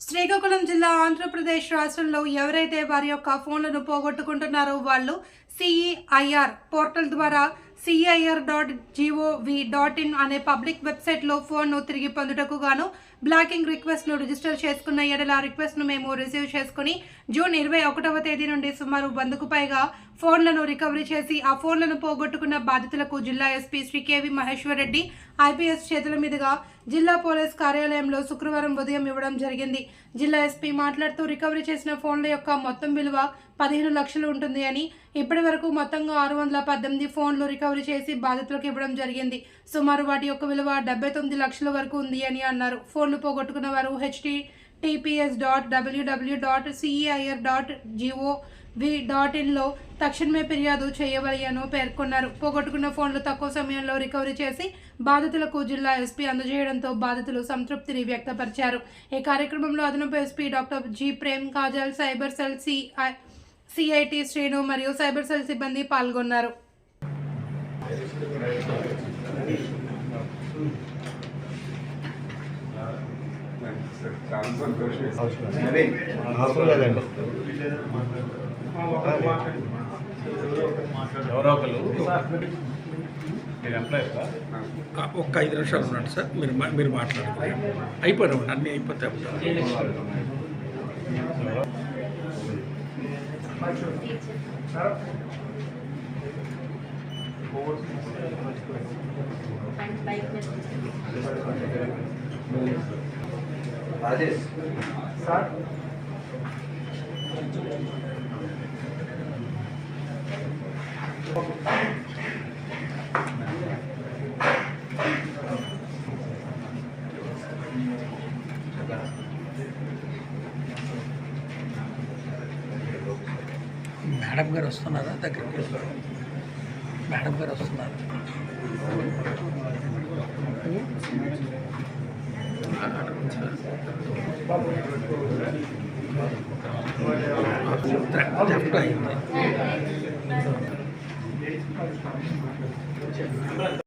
శ్రీకాకుళం జిల్లా ఆంధ్రప్రదేశ్ రాష్ట్రంలో ఎవరైతే వారి యొక్క ఫోన్లను పోగొట్టుకుంటున్నారో వాళ్ళు సిఈఐఆర్ పోర్టల్ ద్వారా CIR dot gov dot in అనే పబ్లిక్ వెబ్సైట్లో ఫోన్ను తిరిగి పొందుటకు గాను బ్లాకింగ్ రిక్వెస్ట్ను రిజిస్టర్ చేసుకున్న ఎడల ఆ రిక్వెస్ట్ను మేము రిసీవ్ చేసుకుని జూన్ ఇరవై ఒకటవ తేదీ నుండి సుమారు వందకు పైగా ఫోన్లను రికవరీ చేసి ఆ ఫోన్లను పోగొట్టుకున్న బాధితులకు జిల్లా SP Sri KV Maheshwar Reddy IPS చేతుల మీదుగా జిల్లా పోలీస్ కార్యాలయంలో శుక్రవారం ఉదయం ఇవ్వడం జరిగింది. జిల్లా ఎస్పీ మాట్లాడుతూ రికవరీ చేసిన ఫోన్ల యొక్క మొత్తం విలువ పదిహేను లక్షలు ఉంటుంది అని ఇప్పటి వరకు మొత్తంగా ఆరు వందల పద్దెనిమిది ఫోన్లు రికవరీ చేసి బాధితులకు ఇవ్వడం జరిగింది. సుమారు వాటి యొక్క విలువ డెబ్బై తొమ్మిది లక్షల వరకు ఉంది అని అన్నారు. ఫోన్లు పోగొట్టుకున్న వారు HD TPS dot WW dot CEIR dot GOV dot ఇన్లో తక్షణమే ఫిర్యాదు చేయవలయను పేర్కొన్నారు. పోగొట్టుకున్న ఫోన్లు తక్కువ సమయంలో రికవరీ చేసి బాధితులకు జిల్లా ఎస్పీ అందజేయడంతో బాధితులు సంతృప్తిని వ్యక్తపరిచారు. ఈ కార్యక్రమంలో అదనపు SP doctor G Prem Kajal cyber cell CI CIT Srinu మరియు సైబర్ సెల్ సిబ్బంది పాల్గొన్నారు. చాలా సంతోషం నవీన్ అవసరం లేదండి ఎవరో ఒకరు. ఒక్క ఐదు నిమిషాలు ఉండండి సార్. మీరు మా- మీరు మాట్లాడుకోండి అయిపోయినాం అన్నీ అయిపోతే రాజేష్ సార్. మేడం గారు వస్తున్నారా దగ్గరికి మేడం గారు వస్తున్నారు అయింది 太长